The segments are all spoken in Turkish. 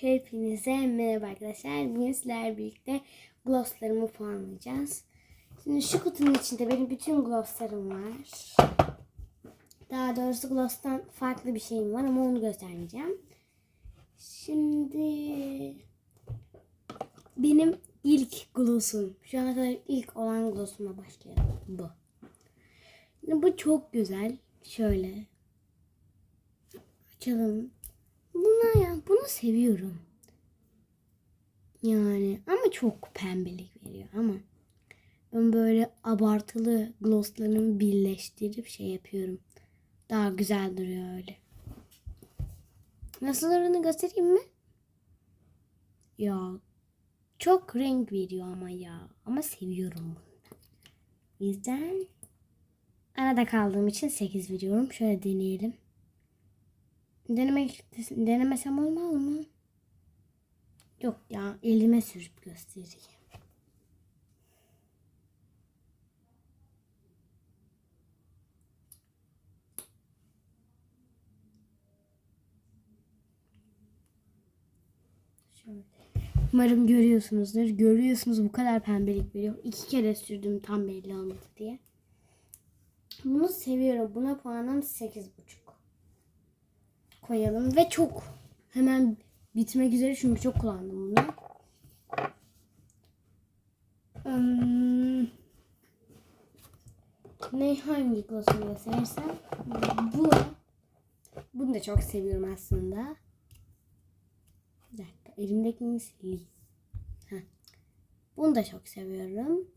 Hepinize merhaba arkadaşlar. Bugün sizlerle birlikte glosslarımı puanlayacağız. Şimdi şu kutunun içinde benim bütün glosslarım var. Daha doğrusu gloss'tan farklı bir şeyim var ama onu göstermeyeceğim. Şimdi benim ilk glossum. Şu ana kadar ilk olan glossumla başlayalım. Bu. Şimdi bu çok güzel. Şöyle. Açalım. Bunu seviyorum. Yani ama çok pembelik veriyor ama ben böyle abartılı glosslarımı birleştirip şey yapıyorum. Daha güzel duruyor öyle. Nasıl durduğunu göstereyim mi? Ya çok renk veriyor ama ya. Ama seviyorum bunu. O yüzden arada kaldığım için 8 veriyorum. Şöyle deneyelim. Denemek denemesem olmaz mı? Yok ya elime sürüp göstereyim. Şöyle. Umarım görüyorsunuzdur. Görüyorsunuz bu kadar pembelik veriyor. İki kere sürdüm tam belli olmadı diye. Bunu seviyorum. Buna puanım 8,5 koyalım ve çok hemen bitmek üzere çünkü çok kullandım bunu. Hmm, ne hangi gloss'u gösterirsem bu bunu da çok seviyorum aslında. Bir dakika elimdekini. Bunu da çok seviyorum.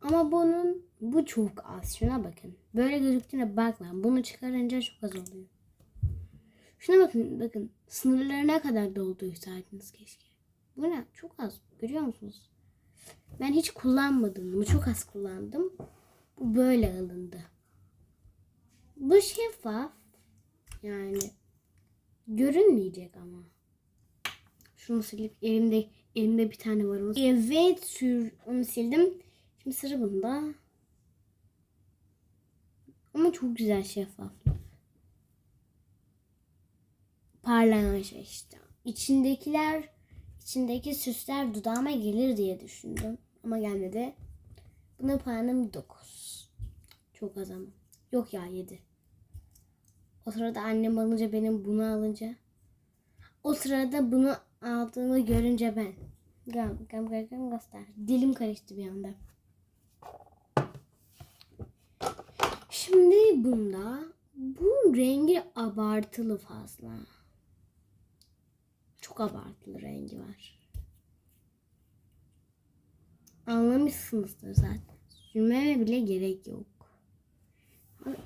Ama bunun bu çok az. Şuna bakın. Böyle gözüktüğüne bakma. Bunu çıkarınca çok az oluyor. Şuna bakın bakın sınırları ne kadar dolduysaydınız keşke. Bu ne? Çok az. Görüyor musunuz? Ben hiç kullanmadım bunu. Çok az kullandım. Bu böyle alındı. Bu şeffaf. Yani görünmeyecek ama. Şunu silip elimde elimde bir tane var. Evet sür onu sildim. Şimdi sıra bunda. Ama çok güzel şeffaflık parlayan şey işte. İçindekiler, içindeki süsler dudağıma gelir diye düşündüm. Ama gelmedi. Buna puanım 9. Çok az ama. Yok ya 7. O sırada annem alınca benim bunu alınca. O sırada bunu aldığımı görünce ben. Gam gam gam gam göster. Dilim karıştı bir anda. Şimdi bunda bu rengi abartılı fazla. Çok abartılı rengi var. Anlamışsınızdır zaten. Sürmeme bile gerek yok.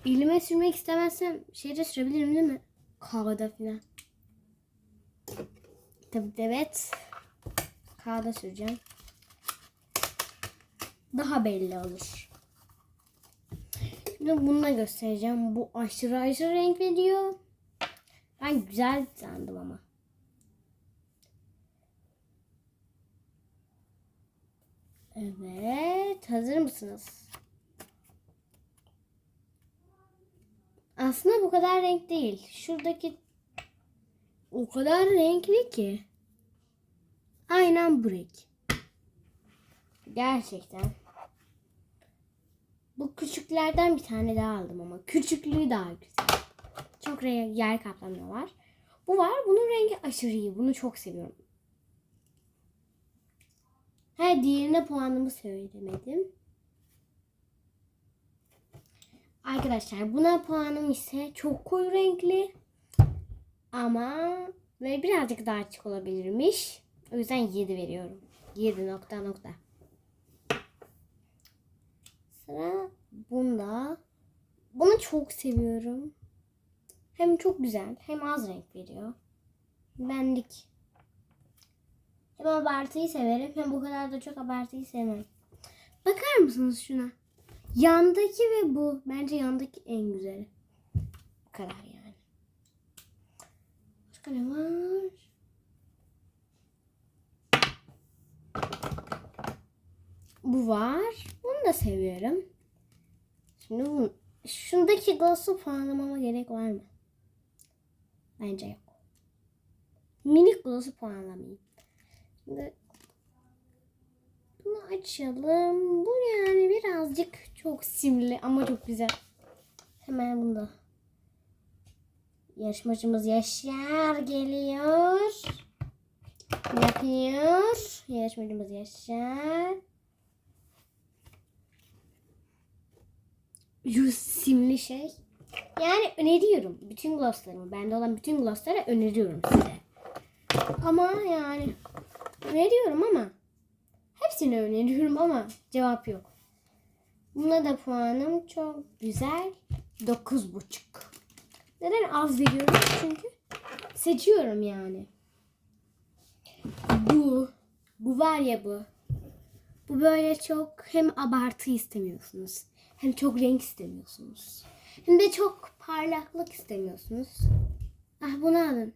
Elime sürmek istemezsem şeyde sürebilirim değil mi? Kağıda falan. Tabii evet. Kağıda süreceğim. Daha belli olur. Şimdi bunu da göstereceğim. Bu aşırı aşırı renk veriyor. Ben güzel sandım ama. Evet. Hazır mısınız? Aslında bu kadar renk değil. Şuradaki o kadar renkli ki. Aynen bu renk. Gerçekten. Bu küçüklerden bir tane daha aldım ama. Küçüklüğü daha güzel. Çok renk, yer kaplamıyor var. Bu var. Bunun rengi aşırı iyi. Bunu çok seviyorum. He diğerine puanımı söylemedim. Arkadaşlar buna puanım ise çok koyu renkli. Ama ve birazcık daha açık olabilirmiş. O yüzden 7 veriyorum. 7 nokta nokta. Sıra bunda. Bunu çok seviyorum. Hem çok güzel hem az renk veriyor. Benlik. Hem abartıyı severim hem bu kadar da çok abartıyı sevmem. Bakar mısınız şuna? Yandaki ve bu. Bence yandaki en güzeli. Bu kadar yani. Başka ne var? Bu var. Bunu da seviyorum. Şimdi bu. Şundaki gloss'u puanlamama gerek var mı? Bence yok. minik gloss'u puanlamayayım. Bunu açalım. Bu yani birazcık çok simli ama çok güzel. Hemen bunu da. Yarışmacımız Yaşar geliyor. Yapıyor. Yarışmacımız Yaşar. Şu simli şey. Yani öneriyorum. Bütün glosslarımı, bende olan bütün glossları öneriyorum size. Ama yani öneriyorum ama hepsini öneriyorum ama cevap yok. Buna da puanım çok güzel. 9,5. Neden az veriyorum? Çünkü seçiyorum yani. Bu. Bu var ya bu. Bu böyle çok hem abartı istemiyorsunuz. Hem çok renk istemiyorsunuz. Hem de çok parlaklık istemiyorsunuz. Ah bunu alın.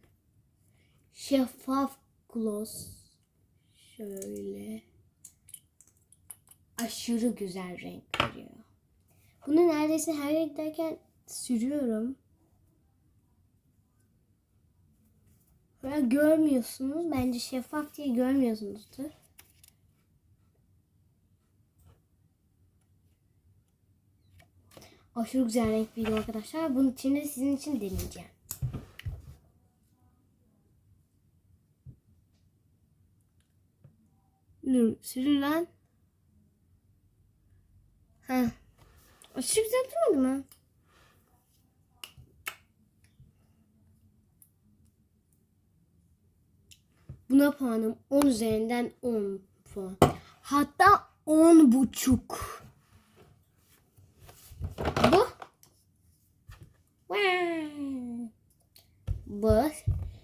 Şeffaf gloss. Şöyle. Aşırı güzel renk veriyor. Bunu neredeyse her yere giderken sürüyorum. Böyle görmüyorsunuz. Bence şeffaf diye görmüyorsunuzdur. Aşırı güzel renk veriyor arkadaşlar. Bunun için de sizin için deneyeceğim. Dur sürün lan. Ha. Aşırı güzel durmadı mı? Buna puanım 10 üzerinden 10 puan. Hatta 10 buçuk. Bu. Bu.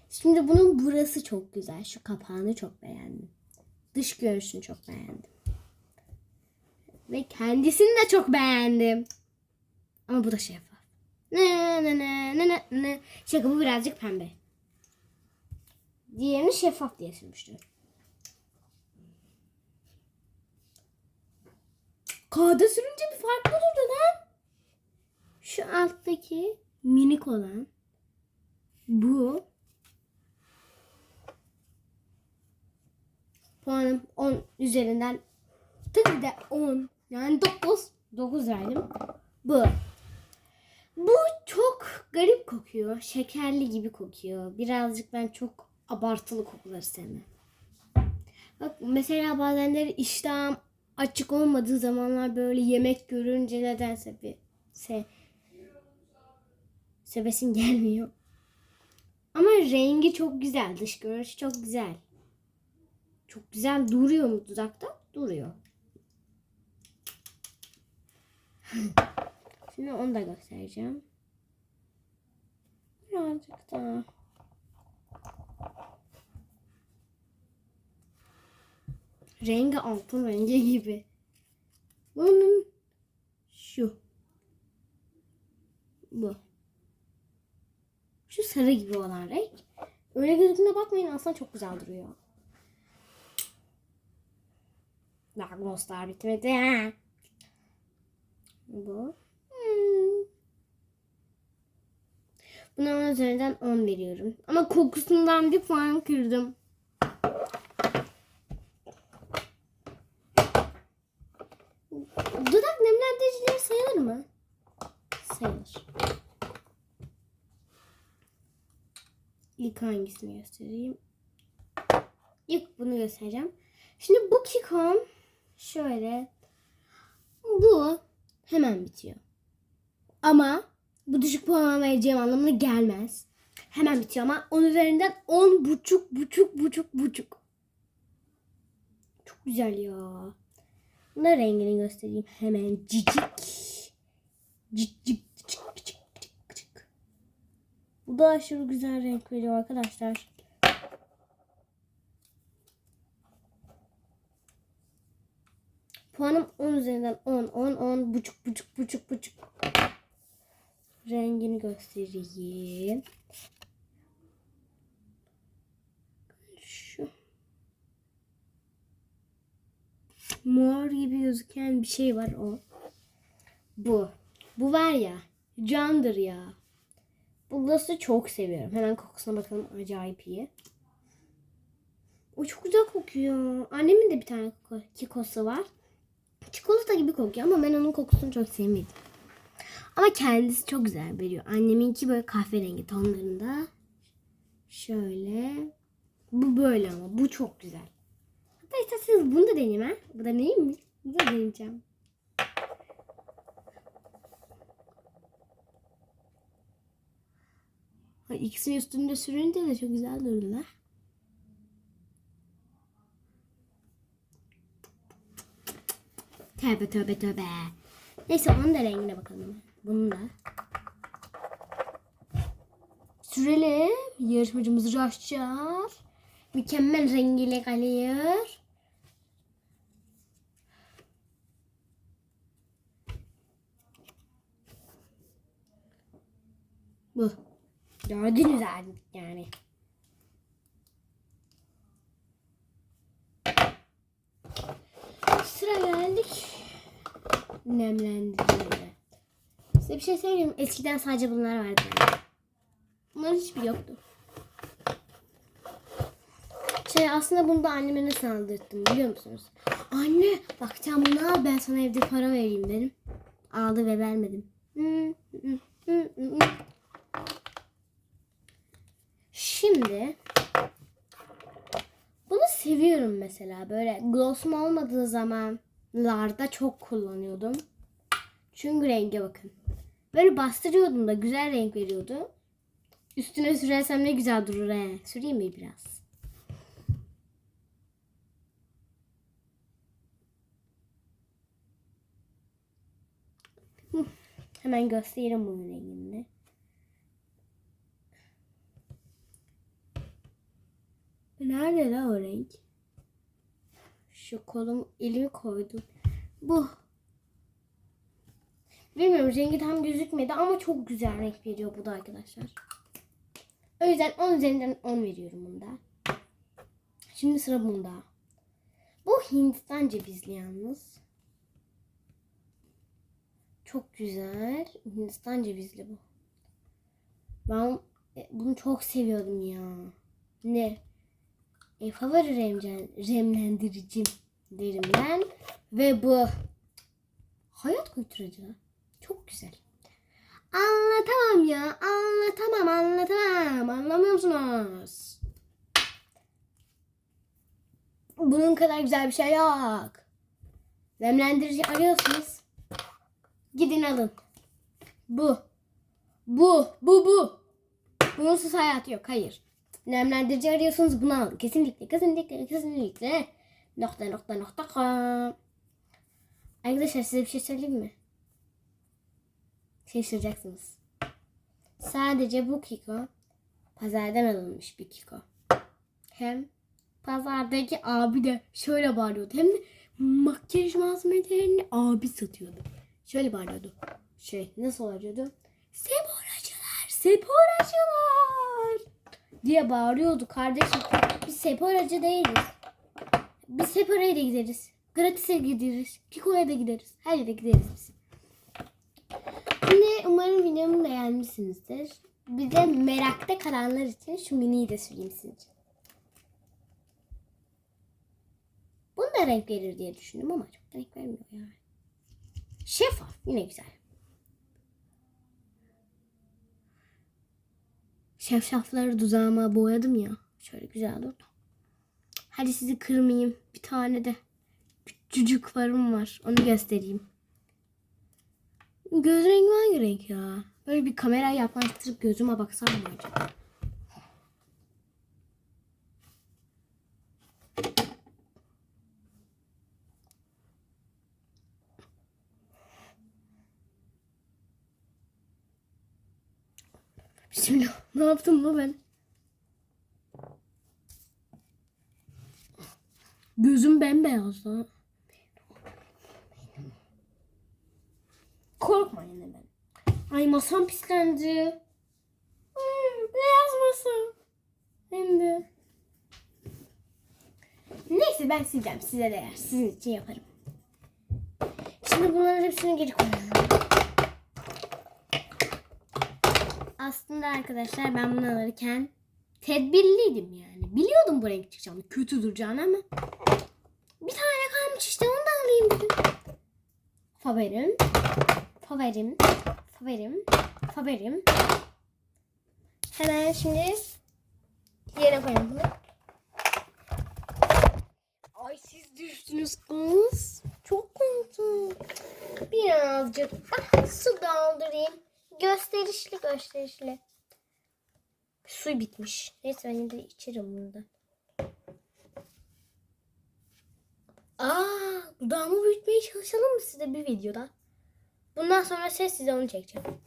Şimdi bunun burası çok güzel. Şu kapağını çok beğendim. Dış görünüşünü çok beğendim. Ve kendisini de çok beğendim. Ama bu da şeffaf. Ne ne ne ne ne ne. Şaka bu birazcık pembe. Diğerini şeffaf diye sürmüştüm. Kağıda sürünce bir farklı durdu lan. Şu alttaki minik olan bu. Puanım 10 üzerinden tabii de 10 yani 9 9 verdim. Bu. Bu çok garip kokuyor. Şekerli gibi kokuyor. Birazcık ben çok abartılı kokuları sevmem. Bak mesela bazenleri iştahım açık olmadığı zamanlar böyle yemek görünce nedense bir se sevesim gelmiyor. Ama rengi çok güzel. Dış görünüşü çok güzel. Çok güzel duruyor mu dudakta? Duruyor. Şimdi onu da göstereceğim. Birazcık daha. Rengi altın rengi gibi. Bunun şu. Bu. Şu sarı gibi olan renk. Öyle gözüktüğüne bakmayın aslında çok güzel duruyor. Daha glosslar bitmedi. ha. Bu. Hmm. Buna on üzerinden 10 veriyorum. Ama kokusundan bir puan kırdım. Dudak nemlendiricileri sayılır mı? Sayılır. İlk hangisini göstereyim? İlk bunu göstereceğim. Şimdi bu Kikon şöyle bu hemen bitiyor. Ama bu düşük puan vereceğim anlamına gelmez. Hemen bitiyor ama 10 üzerinden 10 buçuk buçuk buçuk buçuk. Çok güzel ya. Bunun rengini göstereyim hemen. Cicik cicik cicik cicik cicik. Bu da aşırı güzel renk veriyor arkadaşlar. Puanım 10 üzerinden 10, 10, 10, buçuk, buçuk, buçuk, buçuk. Rengini göstereyim. Şu. Mor gibi gözüken bir şey var o. Bu. Bu var ya. Candır ya. Bu gloss'u çok seviyorum. Hemen kokusuna bakalım. Acayip iyi. O çok güzel kokuyor. Annemin de bir tane kikosu var. Çikolata gibi kokuyor ama ben onun kokusunu çok sevmedim. Ama kendisi çok güzel veriyor. Anneminki böyle kahverengi tonlarında. Şöyle. Bu böyle ama bu çok güzel. Hatta isterseniz bunu da deneyeyim ha. Bu da neyim mi? Bunu da deneyeceğim. İkisini üstünde sürünce de çok güzel durdular. Tövbe tövbe tövbe. Neyse onun da rengine bakalım. Bunun da. Sürelim. Yarışmacımız Raşçar. Mükemmel rengiyle geliyor. Bu. Gördünüz artık yani. Sıra geldik. Nemlendirmeye. Size bir şey söyleyeyim. Eskiden sadece bunlar vardı. Bunların hiçbir yoktu. Şey aslında bunu da anneme nasıl aldırttım biliyor musunuz? Anne bak sen bunu al ben sana evde para vereyim dedim. Aldı ve vermedim. Şimdi seviyorum mesela. Böyle glossum olmadığı zamanlarda çok kullanıyordum. Çünkü renge bakın. Böyle bastırıyordum da güzel renk veriyordu. Üstüne sürersem ne güzel durur he. Süreyim mi biraz? Hemen göstereyim bunun rengini. Nerede la o renk? Şu kolum elimi koydum. Bu. Bilmiyorum rengi tam gözükmedi ama çok güzel renk veriyor bu da arkadaşlar. O yüzden 10 üzerinden 10 veriyorum bunda. Şimdi sıra bunda. Bu Hindistan cevizli yalnız. Çok güzel. Hindistan cevizli bu. Ben e, bunu çok seviyordum ya. Ne? E, favori ben. Ve bu. Hayat kurtarıcı. Çok güzel. Anlatamam ya. Anlatamam anlatamam. Anlamıyor musunuz? Bunun kadar güzel bir şey yok. Nemlendirici arıyorsunuz. Gidin alın. Bu. Bu. Bu bu. Bunun sus hayatı yok. Hayır. Nemlendirici arıyorsunuz bunu alın. Kesinlikle kesinlikle kesinlikle. Nokta nokta nokta com. Arkadaşlar size bir şey söyleyeyim mi? Şaşıracaksınız. Sadece bu kiko pazardan alınmış bir kiko. Hem pazardaki abi de şöyle bağırıyordu. Hem de makyaj malzemelerini abi satıyordu. Şöyle bağırıyordu. Şey nasıl bağırıyordu? Sephoracılar, Sephoracılar diye bağırıyordu kardeşim. Biz Sephoracı değiliz. Biz Sephora'ya da gideriz. Gratis'e gideriz. Kiko'ya da gideriz. Her yere gideriz biz. Şimdi umarım videomu beğenmişsinizdir. Bir de merakta kalanlar için şu miniyi de sizin için. Bunu da renk verir diye düşündüm ama çok renk vermiyor yani. Şeffaf yine güzel. Şeffafları dudağıma boyadım ya. Şöyle güzel durdu. Hadi sizi kırmayayım. Bir tane de küçücük farım var. Onu göstereyim. Göz rengi hangi renk ya? Böyle bir kamera yaklaştırıp gözüme baksam mı acaba? Ne yaptım lan ben? Gözüm bembeyaz lan. Korkmayın hemen. Ay masam pislendi. Ay, beyaz masa. Hem de. Neyse ben sileceğim. Size değer. Sizin için yaparım. Şimdi bunların hepsini geri koyuyorum. Aslında arkadaşlar ben bunu alırken tedbirliydim yani. Biliyordum bu renk çıkacağını. Kötü duracağını ama. Bir tane kalmış işte onu da alayım dedim. Favorim. Favorim. Favorim. Favorim. Hemen şimdi yerine koyalım bunu. Ay siz düştünüz kız. Çok korktum. Birazcık ah, su doldurayım. Gösterişli gösterişli. Su bitmiş. Neyse ben de içerim bunu da. Aa, dudağımı büyütmeye çalışalım mı size bir videoda? Bundan sonra ses size onu çekeceğim.